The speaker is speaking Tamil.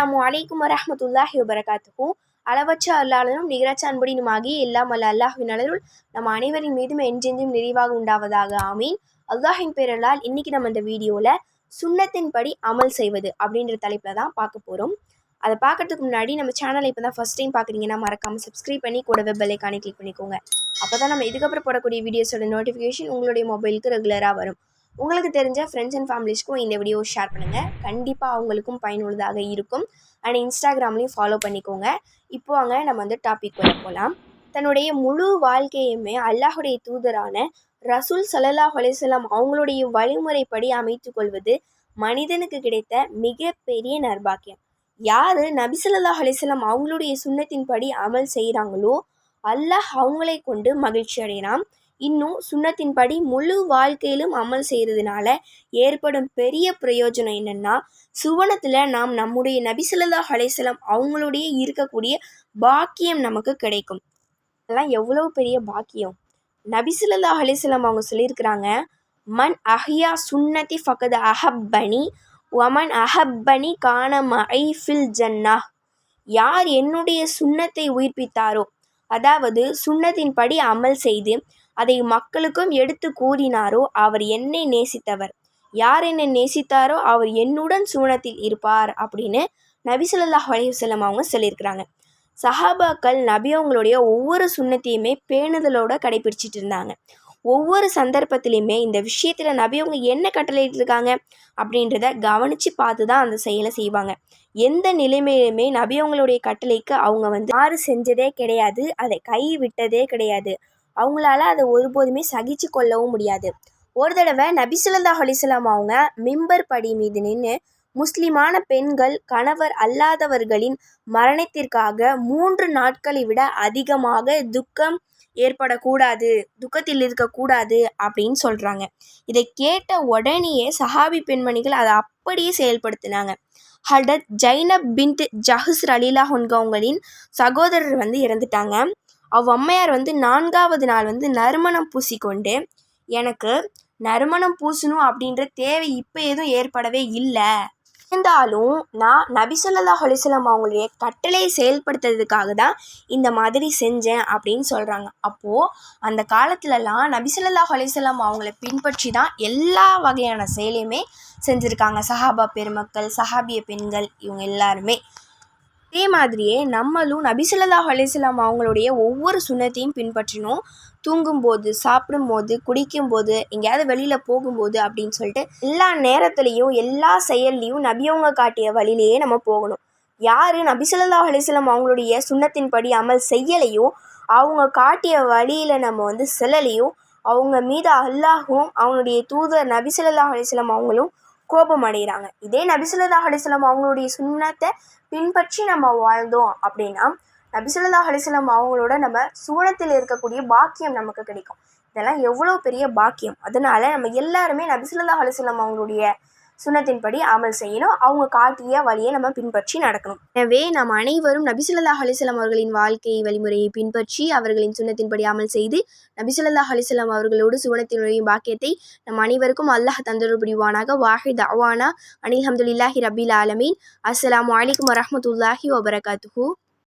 அஸ்ஸலாமு வலைக்கும் வரமத்துல்லாஹி வபரகாத்துக்கும் அளவற்ற அல்லாளனும் நிகரற்ற அன்படினுமாகி எல்லாம் அல்ல அல்லாஹின் அலருள் நம்ம அனைவரின் மீதும் என்றென்றும் நிறைவாக உண்டாவதாக. ஆமீன். அல்லாஹின் பேரலால் இன்னைக்கு நம்ம இந்த வீடியோவில் சுண்ணத்தின்படி அமல் செய்வது அப்படின்ற தலைப்பில் தான் பார்க்க போகிறோம் அதை பார்க்கறதுக்கு முன்னாடி நம்ம சேனலை இப்போ தான் ஃபஸ்ட் டைம் பார்க்குறீங்கன்னா மறக்காமல் சப்ஸ்கிரைப் பண்ணி கூட வெப் பெல்லைக்கானே கிளிக் பண்ணிக்கோங்க. அப்போ தான் நம்ம இதுக்கப்புறம் போடக்கூடிய வீடியோஸோட நோட்டிஃபிகேஷன் உங்களுடைய மொபைலுக்கு ரெகுலராக வரும். உங்களுக்கு தெரிஞ்ச ஃப்ரெண்ட்ஸ் அண்ட் ஃபேமிலிஸ்க்கும் இந்த வீடியோ ஷேர் பண்ணுங்கள் கண்டிப்பாக அவங்களுக்கும் பயனுள்ளதாக இருக்கும். அண்ட் இன்ஸ்டாகிராம்லேயும் ஃபாலோ பண்ணிக்கோங்க. இப்போ அங்கே நம்ம வந்து டாபிக் வர போகலாம் தன்னுடைய முழு வாழ்க்கையுமே அல்லாஹுடைய தூதரான ரசூல் சல்லல்லாஹ் ஹலேசலாம் அவங்களுடைய வழிமுறைப்படி அமைத்து கொள்வது மனிதனுக்கு கிடைத்த மிகப்பெரிய நர்பாக்கியம் யார் நபிசல்லா ஹலேசலாம் அவங்களுடைய சுண்ணத்தின்படி அமல் செய்கிறாங்களோ அல்லாஹ் அவங்களை கொண்டு மகிழ்ச்சி அடைகிறான். இன்னும் சுண்ணத்தின்படி முழு வாழ்க்கையிலும் அமல் செய்கிறதுனால ஏற்படும் பெரிய பிரயோஜனம் என்னென்னா சுவனத்தில் நாம் நம்முடைய நபி ஸல்லல்லாஹு அவங்களுடைய இருக்கக்கூடிய பாக்கியம் நமக்கு கிடைக்கும். அதெல்லாம் எவ்வளோ பெரிய பாக்கியம்? நபி ஸல்லல்லாஹு அவங்க சொல்லியிருக்கிறாங்க மன் அஹியா சுன்னதி ஃபகத் அஹப்பனி வமன் அஹப்பனி கான மஐ ஃபில் ஜன்னா. யார் என்னுடைய சுண்ணத்தை உயிர்ப்பித்தாரோ அதாவது சுண்ணத்தின்படி அமல் செய்து அதை மக்களுக்கும் எடுத்து கூறினாரோ அவர் என்னை நேசித்தவர். யார் என்னை நேசித்தாரோ அவர் என்னுடன் சூனத்தில் இருப்பார் அப்படின்னு நபி ஸல்லல்லாஹு அலைஹி அவங்க சொல்லியிருக்கிறாங்க. சஹாபாக்கள் நபி அவங்களுடைய ஒவ்வொரு சுண்ணத்தையுமே பேணுதலோட கடைபிடிச்சிட்டு இருந்தாங்க. ஒவ்வொரு சந்தர்ப்பத்திலையுமே இந்த விஷயத்தில் நபி அவங்க என்ன கட்டளையிட்டிருக்காங்க அப்படின்றத கவனித்து பார்த்து தான் அந்த செயலை செய்வாங்க. எந்த நிலைமையிலுமே நபி அவங்களுடைய கட்டளைக்கு அவங்க வந்து யாரும் செஞ்சதே கிடையாது அதை கை விட்டதே கிடையாது. அவங்களால அதை ஒருபோதுமே சகிச்சு கொள்ளவும் முடியாது. ஒரு தடவை நபிசுல்லா ஸல்லல்லாஹு அவங்க மிம்பர் படி மீது நின்று முஸ்லிமான பெண்கள் கணவர் அல்லாதவர்களின் மரணத்திற்காக மூன்று நாட்களை விட அதிகமாக துக்கம் ஏற்படக்கூடாது துக்கத்தில் இருக்கக்கூடாது அப்படின்னு சொல்கிறாங்க இதை கேட்ட உடனேயே சஹாபி பெண்மணிகள் அதை அப்படியே செயல்படுத்தினாங்க. ஹடத் ஜைனப் பின்ட் ஜஹஸ் ரலீலா ஹொன்கவங்களின் சகோதரர் வந்து இறந்துட்டாங்க. அவ் அம்மையார் வந்து நான்காவது நாள் வந்து நறுமணம் பூசிக்கொண்டு எனக்கு நறுமணம் பூசணும் அப்படின்ற தேவை இப்போ எதுவும் ஏற்படவே இல்லை. இருந்தாலும் நான் நபி ஸல்லல்லாஹு அவங்களுடைய கட்டளையை செயல்படுத்துறதுக்காக தான் இந்த மாதிரி செஞ்சேன் அப்படின்னு சொல்கிறாங்க அப்போது அந்த காலத்துலலாம் நபி ஸல்லல்லாஹு அலைஹி அவங்கள பின்பற்றி தான் எல்லா வகையான செயலையுமே செஞ்சுருக்காங்க. சஹாபா பெருமக்கள் சஹாபிய பெண்கள் இவங்க எல்லாருமே. அதே மாதிரியே நம்மளும் நபி ஸல்லல்லாஹு அவங்களுடைய ஒவ்வொரு சுண்ணத்தையும் பின்பற்றினோம். தூங்கும்போது சாப்பிடும்போது குடிக்கும்போது எங்கேயாவது வெளியில் போகும்போது அப்படின்னு சொல்லிட்டு எல்லா நேரத்துலேயும் எல்லா செயல்லையும் நபியவங்க காட்டிய வழியிலேயே நம்ம போகணும். யார் நபிசல்லா ஸல்லல்லாஹு அவங்களுடைய சுண்ணத்தின்படி அமல் செய்யலையோ அவங்க காட்டிய வழியில் நம்ம வந்து செல்லலையோ அவங்க மீது அல்லாஹும் அவனுடைய தூதர் நபிசல்லா ஸல்லல்லாஹு அவங்களும் கோபம் அடைகிறாங்க இதே நபிசுல்லா ஸல்லல்லாஹு அவங்களுடைய சுண்ணத்தை பின்பற்றி நம்ம வாழ்ந்தோம் அப்படின்னா நபிசுல்லா ஸல்லல்லாஹு அவங்களோட நம்ம சுவனத்தில் இருக்கக்கூடிய பாக்கியம் நமக்கு கிடைக்கும். இதெல்லாம் எவ்வளோ பெரிய பாக்கியம். அதனால நம்ம எல்லாருமே நபிசுல்லா ஸல்லல்லாஹு அவங்களுடைய சுண்ணத்தின்படி அமல் செய்யணும். அவங்க காட்டிய வழியை நம்ம பின்பற்றி நடக்கணும். எனவே நாம் அனைவரும் நபிசுல்லா அலிசல்லாம் அவர்களின் வாழ்க்கை வழிமுறையை பின்பற்றி அவர்களின் சுண்ணத்தின்படி அமல் செய்து நபிசுல்லா அலிசல்லாம் அவர்களோடு சுவனத்தினுடைய பாக்கியத்தை நம் அனைவருக்கும் அல்லாஹ் தந்தருள் புரிவானாக வாஹித் அவானா அனில் ஹம்துலில்லாஹி ரபில் ஆலமீன். அஸ்லாம் வலைக்கம் வரமத்துல்லாஹி வபரகாத்துஹு.